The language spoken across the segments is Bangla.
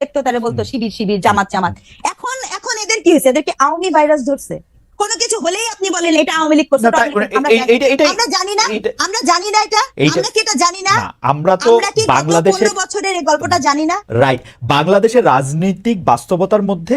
দেখতো তারা বলতো শিবির শিবির জামাত জামাত। এখন এখন এদের কি হয়েছে? এদেরকে আওয়ামী ভাইরাস ধরছে। কোনো কিছু হলেই আপনি বলেন এটা আওয়ামী লীগ করছে না, তাই- আওয়ামী লীগ- আমরা জানি- না। আমরা জানি না এটা। আমরা কি এটা জানি না? আমরা তো বাংলাদেশের বছরের এই গল্পটা জানি না? রাইট বাংলাদেশের রাজনৈতিক বাস্তবতার মধ্যে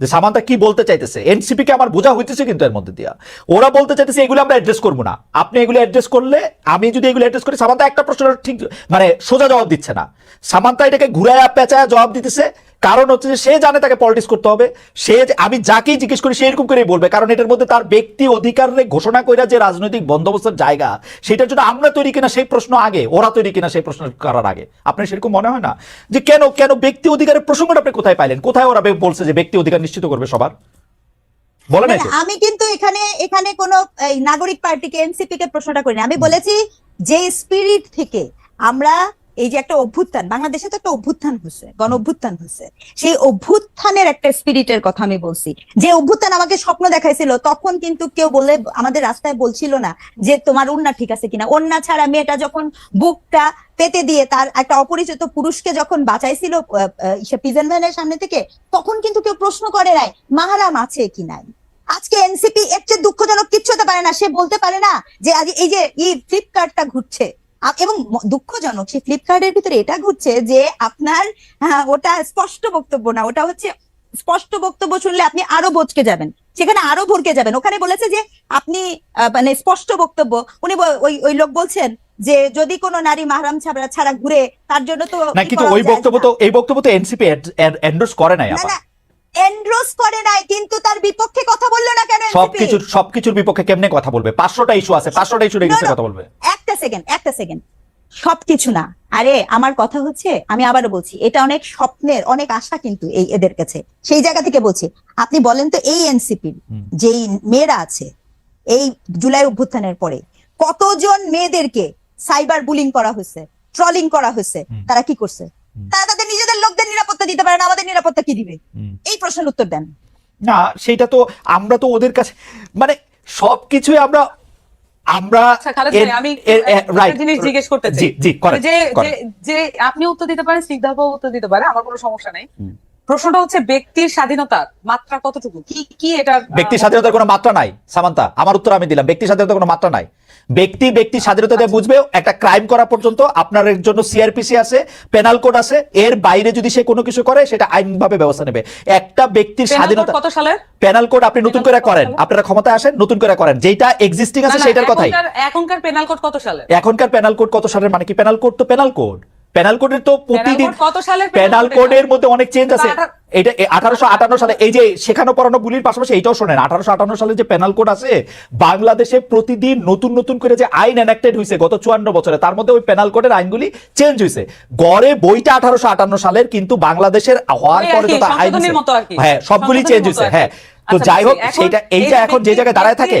যে সামান্তা কি বলতে চাইতেছে? এনসিপি কে আমার বোঝা হইতেছে কিন্তু এর মধ্যে দিয়া। ওরা বলতে চাইতেছে, এগুলো আমরা অ্যাড্রেস করব না। আপনি এগুলো অ্যাড্রেস করলে, আমি যদি এগুলো অ্যাড্রেস করি, সামান্তা একটা প্রশ্ন ঠিক মানে সোজা জবাব দিচ্ছে না। সামান্তা এটাকে ঘুরায় পেঁচায় জবাব দিতেছে কারণ হচ্ছে যে সে জানে তাকে পলিটিক্স করতে হবে সে যে- আমি যাকেই জিজ্ঞেস করি সে এরকম করেই বলবে কারণ এটার মধ্যে তার ব্যক্তি অধিকার ঘোষণা কইরা যে রাজনৈতিক বন্দোবস্তের জায়গা সেটার জন্য আমরা তৈরি কিনা সেই প্রশ্ন আগে ওরা তৈরি কিনা সেই প্রশ্ন করার আগে। আপনার সেরকম মনে হয় না? যে কেন কেন ব্যক্তি অধিকারের প্রসঙ্গটা আপনি কোথায় পাইলেন? কোথায় ওরা বলছে যে ব্যক্তি অধিকার নিশ্চিত করবে সবার? বলে নাই তো? না, আমি কিন্তু এখানে এখানে কোন নাগরিক পার্টিকে এনসিপি কে প্রশ্নটা করিনি। আমি বলেছি যে স্পিরিট থেকে আমরা এই যে একটা অভ্যুত্থান, বাংলাদেশে তো একটা অভ্যুত্থান হচ্ছে গণ অভ্যুত্থান হচ্ছে সেই অভ্যুত্থানের একটা স্পিরিটের কথা আমি বলছি। যে অভ্যুত্থান আমাকে স্বপ্ন দেখাইছিল, তখন কিন্তু কেউ বলে, আমাদের রাস্তায় বলছিল না যে তোমার ওন্না ঠিক আছে কিনা। ওন্না ছাড়া মেয়েটা যখন বুকটা পেতে দিয়ে তার একটা অপরিচিত পুরুষকে যখন বাঁচাইছিল পিজন ভ্যানের সামনে থেকে, তখন কিন্তু কেউ প্রশ্ন করে নাই, মাহারাম আছে কি নাই? আজকে এনসিপি এর চেয়ে দুঃখজনক কিচ্ছু হতে পারে না। সে বলতে পারে না যে, আজ এই যে, এই ফ্লিপকার্টটা ঘুরছে এবং দুঃখজনক সেই ফ্লিপকার্টের ভিতরে এটা ঘুরছে যে আপনার ওটা স্পষ্ট বক্তব্য না ওটা হচ্ছে স্পষ্ট বক্তব্য শুনলে আপনি আরও বচকে যাবেন। সেখানে আরও ভরকে যাবেন। ওখানে বলেছে যে আপনি মানে স্পষ্ট বক্তব্য উনি ওই ওই লোক বলছেন যে যদি কোনো নারী মাহরাম ছাড়া ছাড়া ঘুরে তার জন্য তো না কিন্তু ওই বক্তব্য তো এই বক্তব্য তো এনসিপি এন্ডোর্স করে নাই না এন্ড্রোস করে নাই কিন্তু তার বিপক্ষে কথা বলল না কেন NCP? সবকিছুর সবকিছুর বিপক্ষে কেমনে কথা বলবে? পাঁচশোটা ইস্যু আছে পাঁচশোটা ইস্যু রেখেছে না, না। কথা বলবে? সেকেন্ড একটা সেকেন্ড সবকিছু না। আরে আমার কথা হচ্ছে আমি আবারও বলছি এটা অনেক স্বপ্নের অনেক আশা কিন্তু এই এদের কাছে। সেই জায়গা থেকে বলছি আপনি বলেন তো এই এনসিপির যেই মেয়েরা আছে এই জুলাই অভ্যুত্থানের পরে কতজন মেয়েদেরকে সাইবার বুলিং করা হয়েছে ট্রলিং করা হয়েছে তারা কি করছে? তারা তাদের নিজেদের লোকদের নিরাপত্তা দিতে পারে না আমাদের নিরাপত্তা কি দিবে? এই প্রশ্নের উত্তর দেন। না সেটা তো আমরা তো ওদের কাছে মানে সবকিছুই আমরা আমরা আচ্ছা আমি জিনিস জিজ্ঞেস করতে চাই। যে আপনি উত্তর দিতে পারেন স্নিগ্ধাবাবু উত্তর দিতে পারে আমার কোনো সমস্যা নেই। প্রশ্নটা হচ্ছে ব্যক্তির স্বাধীনতার মাত্রা কতটুকু? কি কি এটা ব্যক্তি স্বাধীনতার কোনো মাত্রা নাই সামান্তা। আমার উত্তর আমি দিলাম ব্যক্তি স্বাধীনতার কোনো মাত্রা নাই। ব্যক্তি ব্যক্তি স্বাধীনতা দিয়ে বুঝবে একটা ক্রাইম করা পর্যন্ত আপনার এর জন্য সিআরপিসি আছে পেনাল কোড আছে এর বাইরে যদি সে কোনো কিছু করে সেটা আইনভাবে ব্যবস্থা নেবে। একটা ব্যক্তির স্বাধীনতা কত সালের পেনাল কোড আপনি নতুন করে করেন। সালে? আপনারা ক্ষমতায় আসেন নতুন করে করেন। যেটা এক্সিস্টিং আছে সেটার কথাই। এখনকার- এখনকার পেনাল কোড কত সালে? এখনকার পেনাল কোড কত সালের মানে কি? পেনাল কোড তো পেনাল কোড। পেনাল কোডের তো প্রতিদিন কত সালের code কোডের মধ্যে অনেক চেঞ্জ আছে। এটা আঠারোশো আটান্ন সালে এই যে শেখানো পড়ানো গুলির পাশাপাশি এইটাও শোনেন আঠারোশো আটান্ন সালে যে পেনাল কোড আছে বাংলাদেশে প্রতিদিন নতুন নতুন করে যে আইন এনাক্টেড হয়েছে গত চুয়ান্ন বছরে তার মধ্যে ওই পেনাল কোডের আইনগুলি চেঞ্জ হয়েছে গড়ে বইটা আঠারোশো আটান্ন সালের কিন্তু বাংলাদেশের হওয়ার পরে আইন। হ্যাঁ সবগুলি চেঞ্জ হয়েছে হ্যাঁ। তো আচ্ছা, যাই হোক সেইটা এইটা এখন যে জায়গায় দাঁড়ায় থাকে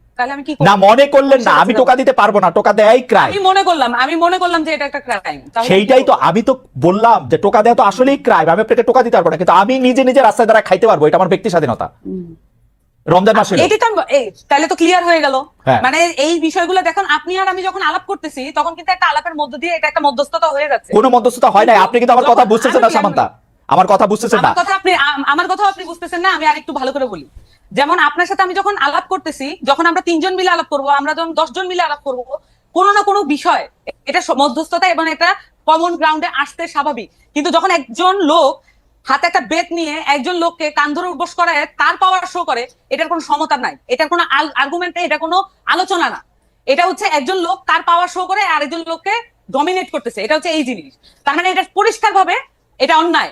তাহলে আমি কি না মনে করলেন না আমি টোকা দিতে পারব না টোকা দেয়াই ক্রাইম আমি মনে করলাম আমি মনে করলাম যে এটা একটা ক্রাইম সেইটাই তো আমি তো বললাম যে টোকা দেওয়া তো আসলেই ক্রাইম আমি আপনাকে টোকা দিতে পারব না কিন্তু আমি নিজে নিজে রাস্তায় দ্বারা খাইতে পারব এটা আমার ব্যক্তি স্বাধীনতা। রমজান মাস তাহলে তো ক্লিয়ার হয়ে গেল। হ্যাঁ। মানে এই বিষয়গুলো দেখুন আপনি আর আমি যখন আলাপ করতেছি তখন কিন্তু একটা আলাপের মধ্য দিয়ে এটা একটা মধ্যস্থতা হয়ে যাচ্ছে। কোনো মধ্যস্থতা হয় নাই আপনি কিন্তু আমার কথা বুঝতেছেন না সামান্তা। আমার কথা বুঝতেছেন না? কথা আপনি আমার কথা আপনি বুঝতেছেন না আমি আরেকটু ভালো করে বলি। যেমন আপনার সাথে আমি যখন আলাপ করতেছি যখন আমরা তিনজন মিলে আলাপ করব আমরা যখন দশজন মিলে আলাপ করব কোনো না কোনো বিষয় এটা মধ্যস্থতা এবং এটা কমন গ্রাউন্ডে আসতে স্বাভাবিক। কিন্তু যখন একজন লোক হাতে একটা বেত নিয়ে একজন লোককে কান ধরে উঠবস করে তার পাওয়ার শো করে এটার কোনো সমতা নাই। এটার কোনো আর্গুমেন্ট এটা কোনো আলোচনা না। এটা হচ্ছে একজন লোক তার পাওয়ার শো করে আরেকজন লোককে ডমিনেট করতেছে। এটা হচ্ছে এই জিনিস। তার মানে এটা পরিষ্কার ভাবে এটা অন্যায়।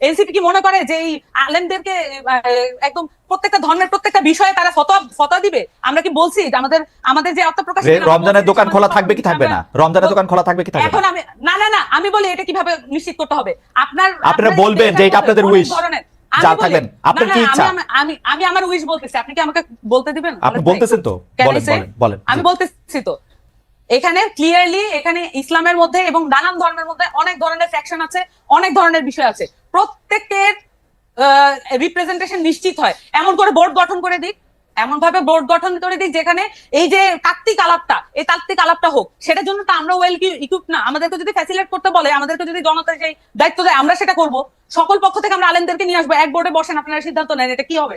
এনসিপি কি মনে করে যে এই আলেমদেরকে একদম প্রত্যেকটা ধর্মের প্রত্যেকটা বিষয়ে তারা ফতোয়া ফতোয়া দিবে? আমরা কি বলছি যে আমাদের আমাদের যে আত্মপ্রকাশ রমজানের দোকান খোলা থাকবে কি থাকবে না? রমজানের দোকান খোলা থাকবে কি থাকবে এখন আমি না না না আমি বলি এটা কীভাবে নিশ্চিত করতে হবে। আপনার আপনারা বলবেন যে এটা আপনাদের। আমি যা থাকবেন, আপনার কি ইচ্ছা? আমি- আমি আমি আমার উইশ বলতেছি। আপনি কি আমাকে বলতে দিবেন? আপনি বলতেছেন তো? বলেন বলেন বলেন। আমি বলতেছি তো। এখানে ক্লিয়ারলি এখানে ইসলামের মধ্যে এবং নানান ধর্মের মধ্যে অনেক ধরনের ফ্যাকশন আছে অনেক ধরনের বিষয় আছে। প্রত্যেকের রিপ্রেজেন্টেশন নিশ্চিত হয়। এমন করে বোর্ড গঠন করে দিক, এমন ভাবে বোর্ড গঠন করে দিক যেখানে এই যে তাত্ত্বিক আলাপটা, এই তাত্ত্বিক আলাপটা হোক, সেটার জন্য তো আমরা ওয়েল ইকুইপ না। আমাদেরকে যদি ফ্যাসিলেট করতে বলে, আমাদেরকে যদি জনতার সেই দায়িত্ব দেয়, আমরা সেটা করব। সকল পক্ষ থেকে আমরা আলেনদেরকে নিয়ে আসব। এক বোর্ডে বসেন, আপনারা সিদ্ধান্ত নেন, এটা কি হবে?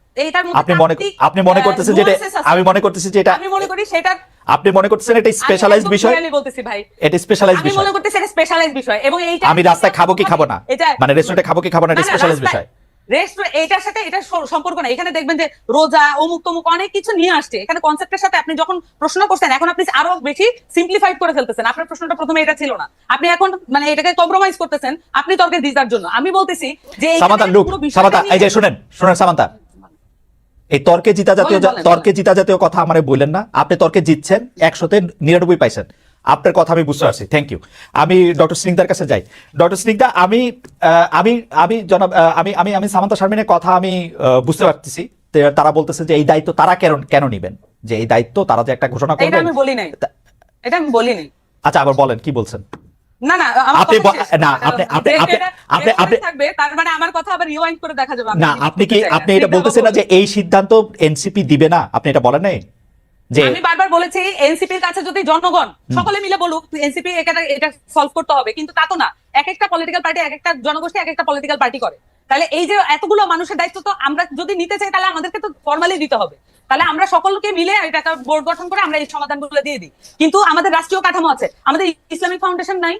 আপনি মনে আপনি মনে করতেছেন যে এটা- nuances আছে। আমি মনে করতেছি যে এটা আমি মনে করি সেটা আপনি মনে করতেছেন এটা স্পেশালাইজড বিষয়? আমি বলতেছি ভাই। এটা স্পেশালাইজড আমি মনে করতেছি এটা স্পেশালাইজ বিষয় এবং এইটা আমি রাস্তায় খাব কি খাব না? মানে রেস্টুরেন্টে খাব কি খাব না এটা স্পেশালাইজড বিষয়। রেস্টুরেন্ট এটার সাথে এটা সম্পর্ক না এখানে দেখবেন যে রোজা অমুক তমুক অনেক কিছু নিয়ে আসছে। এখানে কনসেপ্টের সাথে আপনি যখন প্রশ্ন করছেন এখন আপনি আরও বেশি সিম্পলিফাইড করে ফেলতেছেন। আপনার প্রশ্নটা প্রথমে এটা ছিল না। আপনি এখন মানে এটাকে কম্প্রোমাইজ করতেছেন। আপনি তর্কে জিতার জন্য। আমি বলতেছি যে সামান্তা লুক পুরো সামান্তা এই যে শুনেন শুনেন সামান্তা। এই তর্কে জিতা জাতীয় বলেন, বলেন, তর্কে জিতা জাতীয় কথা আমারে বললেন না। আপনি তর্কে জিতছেন একশোতে নিরানব্বই পাইছেন। আপনার কথা আমি বুঝতে পারছি। থ্যাংক ইউ আমি ডক্টর স্নিগ্ধার কাছে যাই। ডক্টর স্নিগ্ধা আমি আহ, আমি আমি জনাব আহ, আমি আমি আমি সামান্তা শারমিনের কথা আমি আহ, বুঝতে পারতেছি। তারা বলতেছে যে এই দায়িত্ব তারা কেন কেন নিবেন? যে এই দায়িত্ব তারা যে একটা ঘোষণা করবেন? এটা আমি বলি নাই। এটা আমি বলি নাই। আচ্ছা আবার বলেন কি বলছেন? না না আপনি কথা ব- শেষ। না, আপনি- আপনি- আপনি- আপনি- থাকবে তার মানে আমার কথা আবার রিওয়াইন্ড করে দেখা যাবে না আপনি কি আপনি এটা বলতেছেন না যে এই সিদ্ধান্ত এনসিপি দিবে না? আপনি এটা বলেন নাই? যে আমি বারবার বলেছি এনসিপির কাছে যদি জনগণ সকলে মিলে বলুক এনসিপি এটা এটা সলভ করতে হবে। কিন্তু তা তো না। এক একটা পলিটিক্যাল পার্টি এক একটা জনগোষ্ঠী এক একটা পলিটিক্যাল পার্টি করে। তাহলে এই যে এতগুলো মানুষের দায়িত্ব তো আমরা যদি নিতে চাই তাহলে আমাদেরকে তো ফর্মালি দিতে হবে। তাহলে আমরা সকলকে মিলে এটা একটা বোর্ড গঠন করে আমরা এই সমাধানগুলো দিয়ে দিই। কিন্তু আমাদের রাষ্ট্রীয় কাঠামো আছে। আমাদের ইসলামিক ফাউন্ডেশন নাই.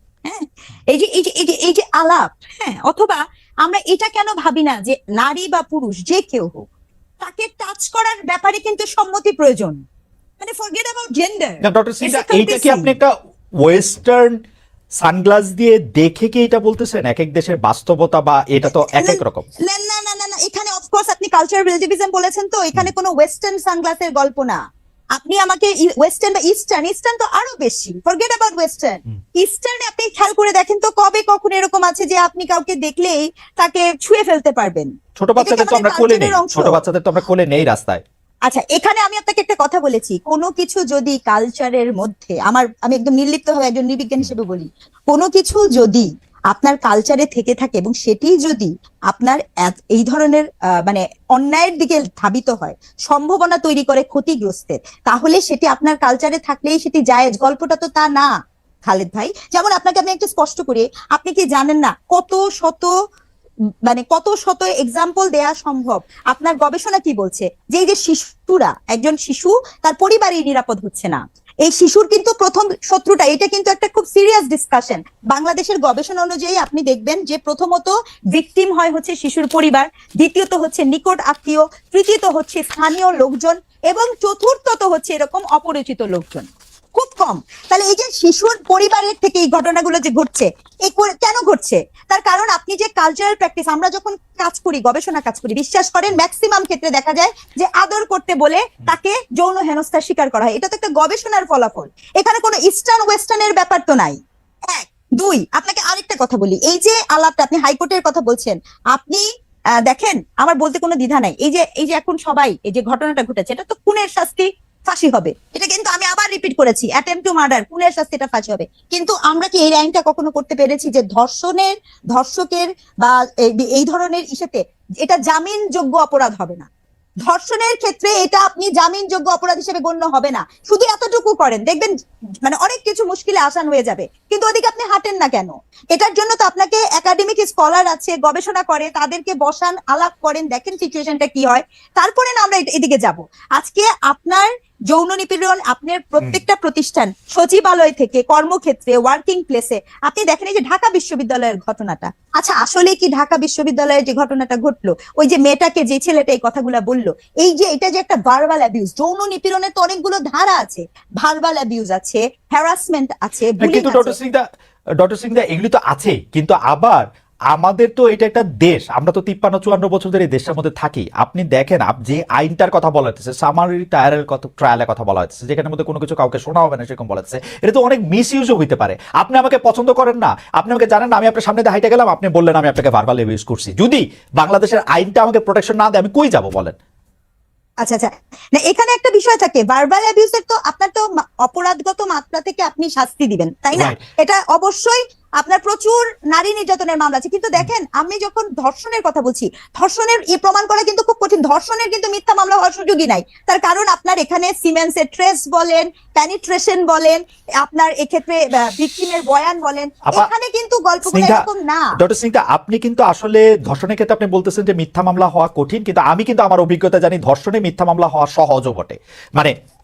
হ্যাঁ? এই যে এই যে এই যে এই যে আলাপ হ্যাঁ? অথবা আমরা এটা কেন ভাবি না যে নারী বা পুরুষ যে কেউ হোক তাকে টাচ করার ব্যাপারে কিন্তু সম্মতি প্রয়োজন। মানে forget about gender doctor Sinha এইটা কি আপনি একটা ওয়েস্টার্ন সানগ্লাস দিয়ে দেখে কি এটা বলতেছেন? এক এক দেশের বাস্তবতা বা এটা তো এক এক রকম। না না না না এখানে অফকোর্স আপনি কালচারাল রিলেটিভিজম বলেছেন তো এখানে কোনো ওয়েস্টার্ন সানগ্লাসের গল্প না। আপনি আমাকে ওয়েস্টার্ন বা ইস্টার্ন ইস্টার্ন তো আরও বেশি। Forget about western. ইস্টার্নে আপনি খেয়াল করে দেখেন তো কবে কখন এরকম আছে যে আপনি কাউকে দেখলেই তাকে ছুঁয়ে ফেলতে পারবেন। ছোট বাচ্চাদের তো আমরা কোলে নেই। ছোট বাচ্চাদের তো আমরা কোলে নেই রাস্তায়। আচ্ছা এখানে আমি আপনাকে একটা কথা বলেছি। কোনো কিছু যদি কালচারের মধ্যে আমার আমি একদম নির্লিপ্ত ভাবে একজন নির্বিজ্ঞান হিসেবে বলি কোনো কিছু যদি আপনার কালচারে থেকে থাকে এবং সেটি যদি আপনার এই ধরনের মানে অন্যায়ের দিকে ধাবিত হয়, সম্ভাবনা তৈরি করে ক্ষতিগ্রস্তের, তাহলে সেটি আপনার কালচারে থাকলেই সেটি জায়েজ। গল্পটা তো তা না, খালেদ ভাই। যেমন আপনাকে আমি একটু স্পষ্ট করি, আপনি কি জানেন না কত শত মানে কত শত এক্সাম্পল দেয়া সম্ভব? আপনার গবেষণা কি বলছে? যে যে শিশুরা, একজন শিশু, তার পরিবারই নিরাপদ হচ্ছে না। এই শিশুর কিন্তু প্রথম শত্রুটা, এটা কিন্তু একটা খুব সিরিয়াস ডিসকাশন বাংলাদেশের গবেষণা অনুযায়ী আপনি দেখবেন যে প্রথমত ভিকটিম হয় হচ্ছে শিশুর পরিবার, দ্বিতীয়ত হচ্ছে নিকট আত্মীয়, তৃতীয়ত হচ্ছে স্থানীয় লোকজন, এবং চতুর্থত হচ্ছে এরকম অপরিচিত লোকজন। কম তাহলে এই যে শিশুর পরিবারের থেকে এই ঘটনাগুলো যে ঘটছে এই কেন ঘটছে? তার কারণ আপনি যে কালচারাল প্র্যাকটিস আমরা যখন কাজ করি, গবেষণা কাজ করি, বিশ্বাস করেন ম্যাক্সিমাম ক্ষেত্রে দেখা যায় যে আদর করতে বলে তাকে যৌন হেনস্থার শিকার করা হয়। এটা তো একটা গবেষণার ফলাফল। এখানে কোনো ইস্টার্ন ওয়েস্টার্নের ব্যাপার তো নাই। এক, দুই, আপনাকে আরেকটা কথা বলি। এই যে আলাপটা, আপনি হাইকোর্টের কথা বলছেন, আপনি দেখেন, আমার বলতে কোনো দ্বিধা নাই। এই যে এই যে এখন সবাই, এই যে ঘটনাটা ঘটেছে, এটা তো খুনের শাস্তি ফাঁসি হবে। এটা কিন্তু আমি আবার রিপিট করেছি। অ্যাটেম্প টু মার্ডার খুনের শাস্তি এটা ফাঁসি হবে। কিন্তু আমরা কি এই আইনটা কখনো করতে পেরেছি যে ধর্ষণের, ধর্ষকের বা এই- ধরনের ইসেতে এটা জামিনযোগ্য অপরাধ হবে না। ধর্ষণের ক্ষেত্রে এটা আপনি জামিনযোগ্য অপরাধ হিসেবে গণ্য হবে না। শুধু এতটুকু করেন, দেখবেন মানে অনেক কিছু মুশকিলে আসান হয়ে যাবে। কিন্তু ওদিকে আপনি হাঁটেন না কেন? এটার জন্য তো আপনাকে একাডেমিক স্কলার আছে, গবেষণা করে, তাদেরকে বসান, আলাপ করেন, দেখেন সিচুয়েশনটা কি হয়। তারপরে না আমরা এদিকে যাব। আজকে আপনার যৌন নিপীড়ন আপনার প্রত্যেকটা প্রতিষ্ঠান সচিবালয় থেকে কর্মক্ষেত্রে ওয়ার্কিং প্লেসে আপনি দেখেন এই যে ঢাকা বিশ্ববিদ্যালয়ের ঘটনাটা। আচ্ছা আসলে কি ঢাকা বিশ্ববিদ্যালয়ের যে ঘটনাটা ঘটলো ওই যে মেয়েটাকে যে ছেলেটা এই কথাগুলো বলল এই যে এটা যে একটা ভার্বাল অ্যাবিউজ যৌন নিপীড়নের তো অনেকগুলো ধারা আছে। ভার্বাল অ্যাবিউজ আছে হ্যারাসমেন্ট আছে। ডক্টর সিংদা ডক্টর সিংদা এগুলি তো আছে কিন্তু আবার আমাদের তো এটা একটা দেশ আমরা তো তিপ্পান্ন চুয়ান্ন বছর ধরে এই দেশের মধ্যে থাকি। আপনি দেখেন যে আইনটার কথা বলা হচ্ছে সামারি ট্রায়ালের কথা ট্রায়ালের কথা বলা হচ্ছে যেখানে মধ্যে কোনো কিছু কাউকে শোনা হবে না সেরকম বলা হচ্ছে এটা তো অনেক মিস ইউজও হইতে পারে। আপনি আমাকে পছন্দ করেন না আপনি আমাকে জানেন না আমি আপনার সামনে হাইটে গেলাম আপনি বললেন আমি আপনাকে ভার্বাল ইউজ করছি। যদি বাংলাদেশের আইনটা আমাকে প্রোটেকশন না দেয় আমি কই যাব বলেন? আচ্ছা আচ্ছা। না এখানে একটা বিষয় থাকে ভার্বাল অ্যাবিউজের তো আপনার তো অপরাধগত মাত্রা থেকে আপনি শাস্তি দিবেন তাই না? এটা অবশ্যই আপনার প্রচুর নারী নির্যাতনের মামলা আছে। কিন্তু দেখেন আমি যখন ধর্ষণের কথা বলছি ধর্ষণের ই প্রমাণ করা কিন্তু খুব কঠিন। ধর্ষণের কিন্তু মিথ্যা মামলা হওয়ার সুযোগই নাই। তার কারণ আপনার এখানে সিমেন্সের ট্রেস বলেন প্যানিট্রেশন বলেন আপনার এক্ষেত্রে ভিকটিমের বয়ান বলেন এখানে কিন্তু গল্পগুলো এরকম না। ডক্টর সিংটা আপনি কিন্তু আসলে ধর্ষণের ক্ষেত্রে আপনি বলতেছেন যে মিথ্যা মামলা হওয়া কঠিন কিন্তু আমি কিন্তু আমার অভিজ্ঞতা জানি ধর্ষণে মিথ্যা মামলা হওয়া সহজও বটে। মানে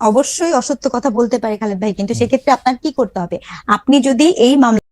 অবশ্যই অসত্য কথা বলতে পারে খালেদ ভাই কিন্তু সেক্ষেত্রে আপনার কি করতে হবে? আপনি যদি এই মামলা